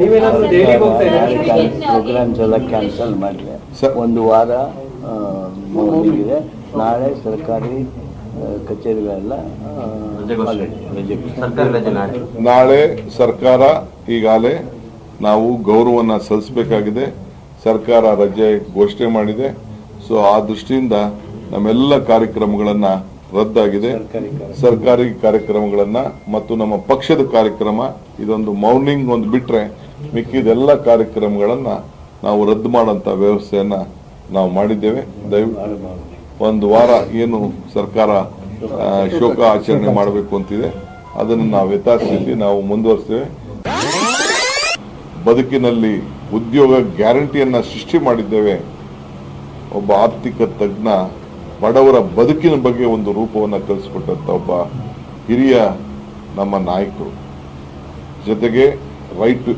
ನೀವೇನಾದ್ರೂ ಹೋಗ್ತಾ ಪ್ರೋಗ್ರಾಮ್ಸ್ ಎಲ್ಲ ಕ್ಯಾನ್ಸಲ್ ಮಾಡಿದೆ ಸರ್. ಒಂದು ವಾರ ಮುಗಿದಿದೆ ನಾಳೆ ಸರ್ಕಾರಿ ಕಚೇರಿಗಳೆಲ್ಲ ನಾಳೆ. ಸರ್ಕಾರ ಈಗಾಗಲೇ ನಾವು ಗೌರವವನ್ನು ಸಲ್ಲಿಸಬೇಕಾಗಿದೆ. ಸರ್ಕಾರ ರಜೆ ಘೋಷಣೆ ಮಾಡಿದೆ. ಸೊ ಆ ದೃಷ್ಟಿಯಿಂದ ನಮ್ಮೆಲ್ಲ ಕಾರ್ಯಕ್ರಮಗಳನ್ನ ರದ್ದಾಗಿದೆ. ಸರ್ಕಾರಿ ಕಾರ್ಯಕ್ರಮ. ಸರ್ಕಾರಿ ಕಾರ್ಯಕ್ರಮಗಳನ್ನ ಮತ್ತು ನಮ್ಮ ಪಕ್ಷದ ಕಾರ್ಯಕ್ರಮ ಇದೊಂದು ಮೌರ್ನಿಂಗ್ ಒಂದು ಬಿಟ್ರೆ ಮಿಕ್ಕಿದೆಲ್ಲ ಕಾರ್ಯಕ್ರಮಗಳನ್ನ ನಾವು ರದ್ದು ಮಾಡುವಂತ ವ್ಯವಸ್ಥೆಯನ್ನ ನಾವು ಮಾಡಿದ್ದೇವೆ. ದಯವಿಟ್ಟು ಒಂದು ವಾರ ಏನು ಸರ್ಕಾರ ಶೋಕ ಆಚರಣೆ ಮಾಡಬೇಕು ಅಂತಿದೆ. ಅದನ್ನು ನಾವು ಯಥಾಸ್ಥಿತಿ ನಾವು ಮುಂದುವರಿಸ್ತೇವೆ. ಬದುಕಿನಲ್ಲಿ ಉದ್ಯೋಗ ಗ್ಯಾರಂಟಿಯನ್ನ ಸೃಷ್ಟಿ ಮಾಡಿದ್ದೇವೆ. ಒಬ್ಬ ಆರ್ಥಿಕ ತಜ್ಞ ಬಡವರ ಬದುಕಿನ ಬಗ್ಗೆ ಒಂದು ರೂಪವನ್ನು ಕಲಿಸಿಕೊಟ್ಟಂತ ಒಬ್ಬ ಹಿರಿಯ ನಮ್ಮ ನಾಯಕರು. ಜೊತೆಗೆ ರೈಟ್ ಟು